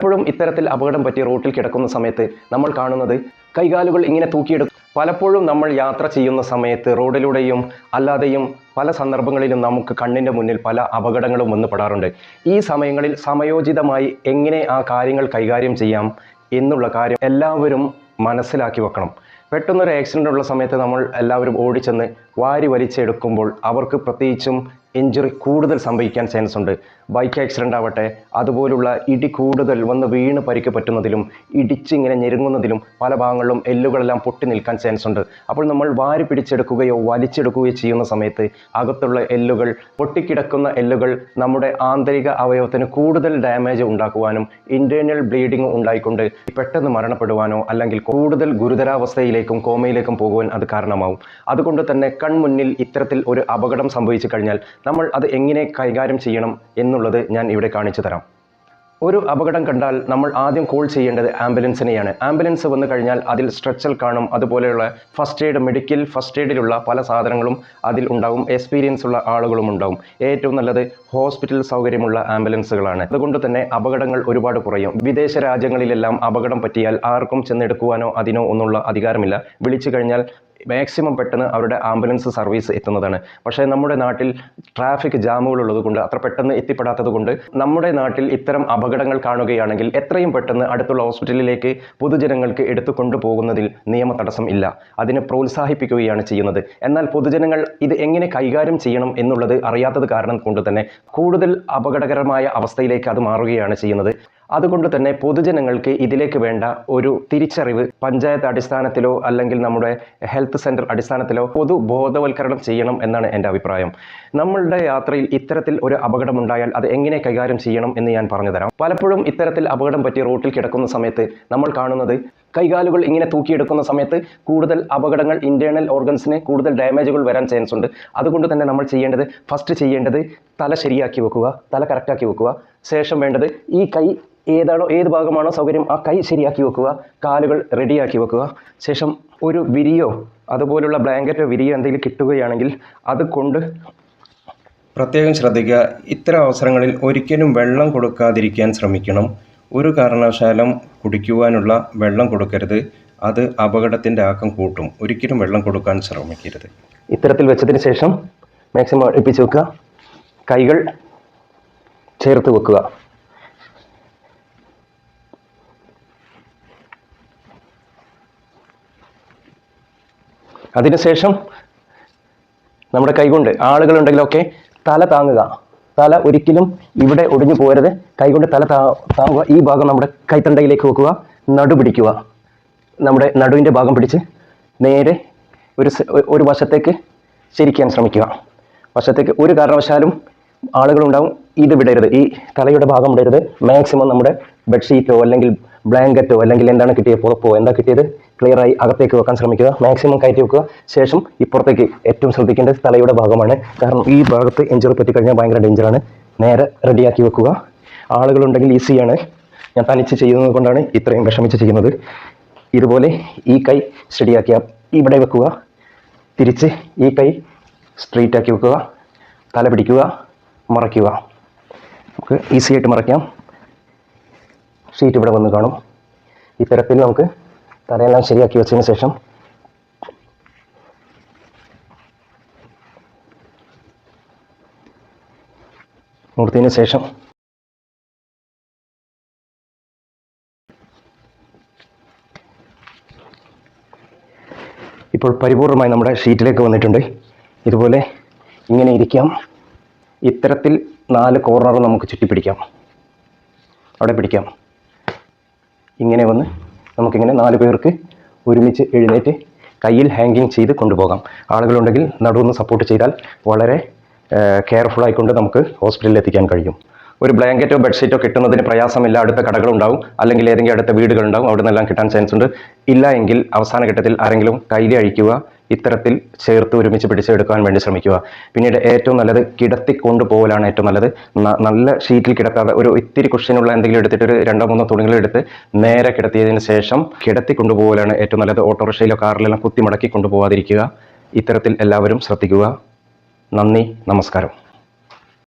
എപ്പോഴും ഇത്തരത്തിൽ അപകടം പറ്റി റോട്ടിൽ കിടക്കുന്ന സമയത്ത് നമ്മൾ കാണുന്നത് കൈകാലുകൾ ഇങ്ങനെ തൂക്കിയെടുക്കും. പലപ്പോഴും നമ്മൾ യാത്ര ചെയ്യുന്ന സമയത്ത് റോഡിലൂടെയും അല്ലാതെയും പല സന്ദർഭങ്ങളിലും നമുക്ക് കണ്ണിന്റെ മുന്നിൽ പല അപകടങ്ങളും വന്നു പെടാറുണ്ട്. ഈ സമയങ്ങളിൽ സമയോചിതമായി എങ്ങനെ ആ കാര്യങ്ങൾ കൈകാര്യം ചെയ്യാം എന്നുള്ള കാര്യം എല്ലാവരും മനസ്സിലാക്കി വെക്കണം. പെട്ടെന്നൊരു ആക്സിഡന്റ് ഉള്ള സമയത്ത് നമ്മൾ എല്ലാവരും ഓടിച്ചെന്ന് വാരി വലിച്ചെടുക്കുമ്പോൾ അവർക്ക് പ്രത്യേകിച്ചും ഇഞ്ചുറി കൂടുതൽ സംഭവിക്കാൻ ചാൻസ് ഉണ്ട്. ബൈക്ക് ആക്സിഡന്റ് ആവട്ടെ അതുപോലുള്ള ഇടി കൂടുതൽ വന്ന് വീണ് പരിക്ക് പറ്റുന്നതിലും ഇടിച്ചിങ്ങനെ ഞെരുങ്ങുന്നതിലും പല ഭാഗങ്ങളിലും എല്ലുകളെല്ലാം പൊട്ടി നിൽക്കാൻ ചാൻസ് ഉണ്ട്. അപ്പോൾ നമ്മൾ വാരി പിടിച്ചെടുക്കുകയോ വലിച്ചെടുക്കുകയോ ചെയ്യുന്ന സമയത്ത് അകത്തുള്ള എല്ലുകൾ പൊട്ടിക്കിടക്കുന്ന എല്ലുകൾ നമ്മുടെ ആന്തരിക അവയവത്തിന് കൂടുതൽ ഡാമേജ് ഉണ്ടാക്കുവാനും ഇന്റേർണൽ ബ്ലീഡിംഗ് ഉണ്ടായിക്കൊണ്ട് പെട്ടെന്ന് മരണപ്പെടുവാനോ അല്ലെങ്കിൽ കൂടുതൽ ഗുരുതരാവസ്ഥയിലേക്കും കോമയിലേക്കും പോകുവാൻ അത് കാരണമാവും. അതുകൊണ്ട് തന്നെ കൺമുന്നിൽ ഇത്തരത്തിൽ ഒരു അപകടം സംഭവിച്ചു കഴിഞ്ഞാൽ നമ്മൾ അത് എങ്ങനെ കൈകാര്യം ചെയ്യണം എന്നുള്ളത് ഞാൻ ഇവിടെ കാണിച്ചു തരാം. ഒരു അപകടം കണ്ടാൽ നമ്മൾ ആദ്യം കോൾ ചെയ്യേണ്ടത് ആംബുലൻസിനെയാണ് ആംബുലൻസ് വന്നു കഴിഞ്ഞാൽ അതിൽ സ്ട്രെച്ചൽ കാണും. അതുപോലെയുള്ള ഫസ്റ്റ് എയ്ഡ് മെഡിക്കൽ ഫസ്റ്റ് എയ്ഡിലുള്ള പല സാധനങ്ങളും അതിൽ ഉണ്ടാവും. എക്സ്പീരിയൻസ് ഉള്ള ആളുകളും ഉണ്ടാവും. ഏറ്റവും നല്ലത് ഹോസ്പിറ്റൽ സൗകര്യമുള്ള ആംബുലൻസുകളാണ് അതുകൊണ്ട് തന്നെ അപകടങ്ങൾ ഒരുപാട് കുറയും. വിദേശ രാജ്യങ്ങളിലെല്ലാം അപകടം പറ്റിയാൽ ആർക്കും ചെന്നെടുക്കുവാനോ അതിനോ ഒന്നുള്ള അധികാരമില്ല. വിളിച്ചു കഴിഞ്ഞാൽ മാക്സിമം പെട്ടെന്ന് അവരുടെ ആംബുലൻസ് സർവീസ് എത്തുന്നതാണ്. പക്ഷേ നമ്മുടെ നാട്ടിൽ ട്രാഫിക് ജാമുകൾ ഉള്ളത് കൊണ്ട് അത്ര പെട്ടെന്ന് എത്തിപ്പെടാത്തത് കൊണ്ട് നമ്മുടെ നാട്ടിൽ ഇത്തരം അപകടങ്ങൾ കാണുകയാണെങ്കിൽ എത്രയും പെട്ടെന്ന് അടുത്തുള്ള ഹോസ്പിറ്റലിലേക്ക് പൊതുജനങ്ങൾക്ക് എടുത്തു കൊണ്ടുപോകുന്നതിൽ നിയമ തടസ്സം ഇല്ല. അതിനെ പ്രോത്സാഹിപ്പിക്കുകയാണ് ചെയ്യുന്നത്. എന്നാൽ പൊതുജനങ്ങൾ ഇത് എങ്ങനെ കൈകാര്യം ചെയ്യണം എന്നുള്ളത് അറിയാത്തത് കാരണം കൊണ്ട് തന്നെ കൂടുതൽ അപകടകരമായ അവസ്ഥയിലേക്ക് അത് മാറുകയാണ് ചെയ്യുന്നത്. അതുകൊണ്ട് തന്നെ പൊതുജനങ്ങൾക്ക് ഇതിലേക്ക് വേണ്ട ഒരു തിരിച്ചറിവ് പഞ്ചായത്ത് അടിസ്ഥാനത്തിലോ അല്ലെങ്കിൽ നമ്മുടെ ഹെൽത്ത് സെന്റർ അടിസ്ഥാനത്തിലോ പൊതു ബോധവൽക്കരണം ചെയ്യണം എന്നാണ് എന്റെ അഭിപ്രായം. നമ്മളുടെ യാത്രയിൽ ഇത്തരത്തിൽ ഒരു അപകടമുണ്ടായാൽ അത് എങ്ങനെ കൈകാര്യം ചെയ്യണം എന്ന് ഞാൻ പറഞ്ഞുതരാം. പലപ്പോഴും ഇത്തരത്തിൽ അപകടം പറ്റി റോട്ടിൽ കിടക്കുന്ന സമയത്ത് നമ്മൾ കാണുന്നത് കൈകാലുകൾ ഇങ്ങനെ തൂക്കിയെടുക്കുന്ന സമയത്ത് കൂടുതൽ അപകടങ്ങൾ ഇന്റേർണൽ ഓർഗൻസിന് കൂടുതൽ ഡാമേജുകൾ വരാൻ ചാൻസ് ഉണ്ട്. അതുകൊണ്ട് തന്നെ നമ്മൾ ചെയ്യേണ്ടത് ഫസ്റ്റ് ചെയ്യേണ്ടത് തല ശരിയാക്കി വെക്കുക തല കറക്റ്റാക്കി വെക്കുക. ശേഷം വേണ്ടത് ഈ കൈ ഏതാണോ ഏത് ഭാഗമാണോ സൗകര്യം ആ കൈ ശരിയാക്കി വെക്കുക. കാലുകൾ റെഡിയാക്കി വെക്കുക. ശേഷം ഒരു വിരിയോ അതുപോലുള്ള ബ്ലാങ്കറ്റോ വിരിയോ എന്തെങ്കിലും കിട്ടുകയാണെങ്കിൽ അത് കൊണ്ട് പ്രത്യേകം ശ്രദ്ധിക്കുക. ഇത്തരം അവസരങ്ങളിൽ ഒരിക്കലും വെള്ളം കൊടുക്കാതിരിക്കാൻ ശ്രമിക്കണം. ഒരു കാരണവശാലും കുടിക്കുവാനുള്ള വെള്ളം കൊടുക്കരുത്. അത് അപകടത്തിന്റെ ആക്കം കൂട്ടും. ഒരിക്കലും വെള്ളം കൊടുക്കാൻ ശ്രമിക്കരുത്. ഇത്തരത്തിൽ വെച്ചതിന് ശേഷം മാക്സിമം അടുപ്പിച്ച് വെക്കുക. കൈകൾ ചേർത്ത് വെക്കുക. അതിനുശേഷം നമ്മുടെ കൈകൊണ്ട് ആളുകളുണ്ടെങ്കിലൊക്കെ തല താങ്ങുക. തല ഒരിക്കലും ഇവിടെ ഒടിഞ്ഞു പോരുത് കൈകൊണ്ട് തല താ താങ്ങുക. ഈ ഭാഗം നമ്മുടെ കൈത്തണ്ടയിലേക്ക് വെക്കുക. നടു പിടിക്കുക. നമ്മുടെ നടുവിന്റെ ഭാഗം പിടിച്ച് നേരെ ഒരു ഒരു വശത്തേക്ക് ശരിക്കാൻ ശ്രമിക്കുക. വശത്തേക്ക് ഒരു കാരണവശാലും ആളുകളുണ്ടാവും. ഇത് വിടരുത്. ഈ തലയുടെ ഭാഗം വിടരുത്. മാക്സിമം നമ്മുടെ ബെഡ്ഷീറ്റോ അല്ലെങ്കിൽ ബ്ലാങ്കറ്റോ അല്ലെങ്കിൽ എന്താണ് കിട്ടിയത് പുറപ്പോ എന്താ കിട്ടിയത്? ക്ലിയറായി അകത്തേക്ക് വെക്കാൻ ശ്രമിക്കുക. മാക്സിമം കയറ്റി വെക്കുക. ശേഷം ഇപ്പുറത്തേക്ക് ഏറ്റവും ശ്രദ്ധിക്കേണ്ടത് തലയുടെ ഭാഗമാണ്. കാരണം ഈ ഭാഗത്ത് എഞ്ചർ പറ്റി കഴിഞ്ഞാൽ ഭയങ്കര ഡേഞ്ചറാണ് നേരെ റെഡിയാക്കി വെക്കുക. ആളുകളുണ്ടെങ്കിൽ ഈസിയാണ് ഞാൻ തനിച്ച് ചെയ്യുന്നത് കൊണ്ടാണ് ഇത്രയും വിഷമിച്ച് ചെയ്യുന്നത്. ഇതുപോലെ ഈ കൈ സ്റ്റഡിയാക്കിയ ഇവിടെ വെക്കുക. തിരിച്ച് ഈ കൈ സ്ട്രെയിറ്റ് ആക്കി വെക്കുക. തല പിടിക്കുക. മറയ്ക്കുക. നമുക്ക് ഈസി ആയിട്ട് മറയ്ക്കാം. ഷീറ്റ് ഇവിടെ വന്ന് കാണും. ഇത്തരത്തിൽ നമുക്ക് തലയെല്ലാം ശരിയാക്കി വെച്ചതിന് ശേഷം നിർത്തിയതിന് ശേഷം ഇപ്പോൾ പരിപൂർണമായി നമ്മുടെ ഷീറ്റിലേക്ക് വന്നിട്ടുണ്ട്. ഇതുപോലെ ഇങ്ങനെ ഇരിക്കാം. ഇത്തരത്തിൽ നാല് കോർണർ നമുക്ക് ചുറ്റിപ്പിടിക്കാം. അവിടെ പിടിക്കാം. ഇങ്ങനെ വന്ന് നമുക്കിങ്ങനെ നാല് പേർക്ക് ഒരുമിച്ച് എഴുന്നേറ്റ് കയ്യിൽ ഹാങ്കിങ് ചെയ്ത് കൊണ്ടുപോകാം. ആളുകളുണ്ടെങ്കിൽ നടുവൊന്ന് സപ്പോർട്ട് ചെയ്താൽ വളരെ കെയർഫുൾ ആയിക്കൊണ്ട് നമുക്ക് ഹോസ്പിറ്റലിൽ എത്തിക്കാൻ കഴിയും. ഒരു ബ്ലാങ്കറ്റോ ബെഡ്ഷീറ്റോ കിട്ടുന്നതിന് പ്രയാസമില്ല. അടുത്ത കടകളുണ്ടാവും. അല്ലെങ്കിൽ ഏതെങ്കിലും അടുത്ത വീടുകളുണ്ടാവും. അവിടെ നിന്നെല്ലാം കിട്ടാൻ ചാൻസ് ഉണ്ട്. ഇല്ല എങ്കിൽ അവസാന ഘട്ടത്തിൽ ആരെങ്കിലും കയ്യിൽ അഴിക്കുക ഇത്തരത്തിൽ ചേർത്ത് ഒരുമിച്ച് പിടിച്ചെടുക്കാൻ വേണ്ടി ശ്രമിക്കുക. പിന്നീട് ഏറ്റവും നല്ലത് കിടത്തി കൊണ്ടുപോകലാണ് ഏറ്റവും നല്ലത്. നല്ല ഷീറ്റിൽ കിടക്കാതെ ഒരു ഇത്തിരി കുഷ്യനുള്ള എന്തെങ്കിലും എടുത്തിട്ട് ഒരു രണ്ടോ മൂന്നോ തുണികൾ എടുത്ത് നേരെ കിടത്തിയതിന് ശേഷം കിടത്തി കൊണ്ടുപോകലാണ് ഏറ്റവും നല്ലത്. ഓട്ടോറിക്ഷയിലോ കാറിലെല്ലാം കുത്തി മടക്കി കൊണ്ടുപോകാതിരിക്കുക ഇത്തരത്തിൽ എല്ലാവരും ശ്രദ്ധിക്കുക. നന്ദി നമസ്കാരം.